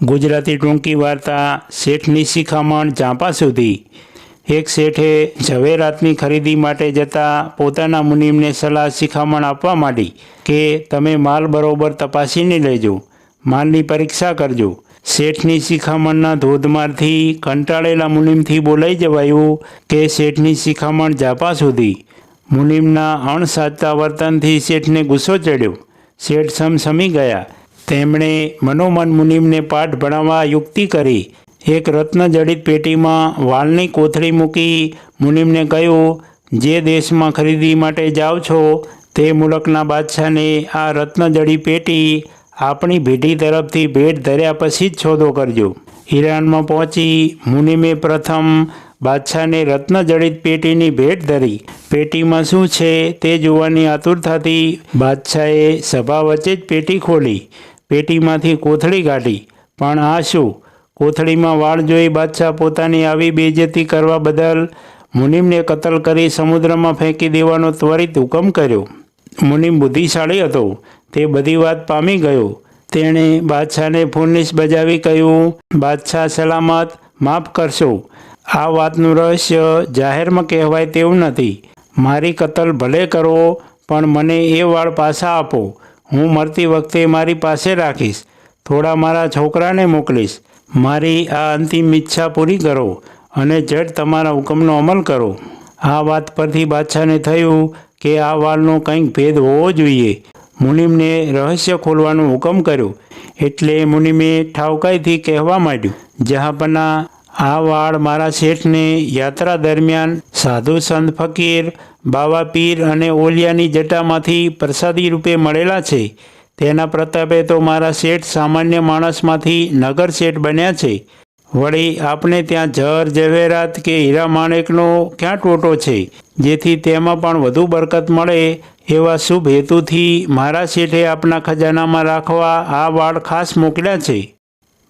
ગુજરાતી ટૂંકી વાર્તા શેઠની શિખામણ ચાંપા સુધી. એક શેઠે ઝવેરાતની ખરીદી માટે જતા પોતાના મુનિમને સલાહ શિખામણ આપવા માંડી કે તમે માલ બરોબર તપાસીને લેજો, માલની પરીક્ષા કરજો. શેઠની શિખામણના ધોધમારથી કંટાળેલા મુનિમથી બોલાઈ જવાયું કે શેઠની શિખામણ ઝાપા સુધી. મુનિમના અણસાચતા વર્તનથી શેઠને ગુસ્સો ચડ્યો. શેઠ સમસમી ગયા. તેમણે મનોમન મુનિમને પાઠ ભણાવવા યુક્તિ કરી. એક રત્નજડિત પેટીમાં વાલની કોથળી મૂકી મુનિમને કહ્યું, જે દેશમાં ખરીદી માટે જાઓ છો, તે મુલકના બાદશાહને આ રત્નજડી પેટી આપણી ભેટી તરફથી ભેટ ધર્યા પછી જ સોદો કરજો. ઈરાનમાં પહોંચી મુનિમે પ્રથમ બાદશાહને રત્નજડિત પેટીની ભેટ ધરી. પેટીમાં શું છે તે જોવાની આતુરતાથી બાદશાહે સભા વચ્ચે જ પેટી ખોલી. પેટીમાંથી કોથળી કાઢી. પણ આ શું? કોથળીમાં વાળ જોઈ બાદશાહ પોતાની આવી બેજતી કરવા બદલ મુનિમને કતલ કરી સમુદ્રમાં ફેંકી દેવાનો ત્વરિત હુકમ કર્યો. મુનિમ બુદ્ધિશાળી હતો. તે બધી વાત પામી ગયો. તેણે બાદશાહને ફોનિસ બજાવી કહ્યું, બાદશાહ સલામત, માફ કરશો. આ વાતનું રહસ્ય જાહેરમાં કહેવાય તેવું નથી. મારી કતલ ભલે કરો, પણ મને એ વાળ પાછા આપો. હું મરતી વખતે મારી પાસે રાખીશ. થોડા મારા છોકરાને મોકલીશ. મારી આ અંતિમ ઈચ્છા પૂરી કરો અને જડ તમારા હુકમનો અમલ કરો. આ વાત પરથી બાદશાહને થયું કે આ વાલનો કંઈક ભેદ હોવો જોઈએ. મુનિમને રહસ્ય ખોલવાનો હુકમ કર્યો. એટલે મુનિમે ઠાવકાઈથી કહેવા માંડ્યું જહાપના આ વાળ મારા શેઠને યાત્રા દરમિયાન સાધુ સંત ફકીર, બાવા પીર અને ઓલિયાની જટામાંથી પ્રસાદી રૂપે મળેલા છે. તેના પ્રતાપે તો મારા શેઠ સામાન્ય માણસમાંથી નગર શેઠ બન્યા છે. વળી આપને ત્યાં જર, ઝવેરાત કે હીરા માણેકનો ક્યાં ટોટો છે? જેથી તેમાં પણ વધુ બરકત મળે એવા શુભ હેતુથી મારા શેઠે આપના ખજાનામાં રાખવા આ વાળ ખાસ મોકલ્યા છે.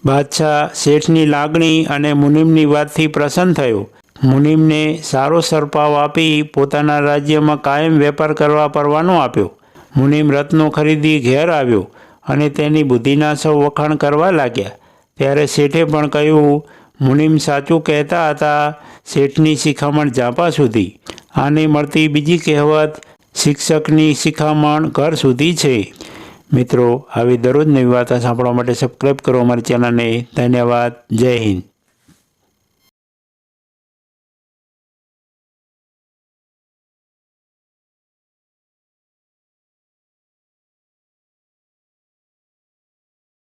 બાદશાહ શેઠની લાગણી અને મુનિમની વાતથી પ્રસન્ન થયો. મુનિમને સારો સરપાવ આપી પોતાના રાજ્યમાં કાયમ વેપાર કરવા પરવાનો આપ્યો. મુનિમ રત્નો ખરીદી ઘેર આવ્યો અને તેની બુદ્ધિના સૌ વખાણ કરવા લાગ્યા. ત્યારે શેઠે પણ કહ્યું, મુનિમ સાચું કહેતા હતા, શેઠની શિખામણ જાપા સુધી. આને મળતી બીજી કહેવત, શિક્ષકની શિખામણ ઘર સુધી છે. મિત્રો આવી દરરોજ નવી વાર્તા સાંભળવા માટે સબસ્ક્રાઈબ કરો અમારી ચેનલને ધન્યવાદ. જય હિન્દ.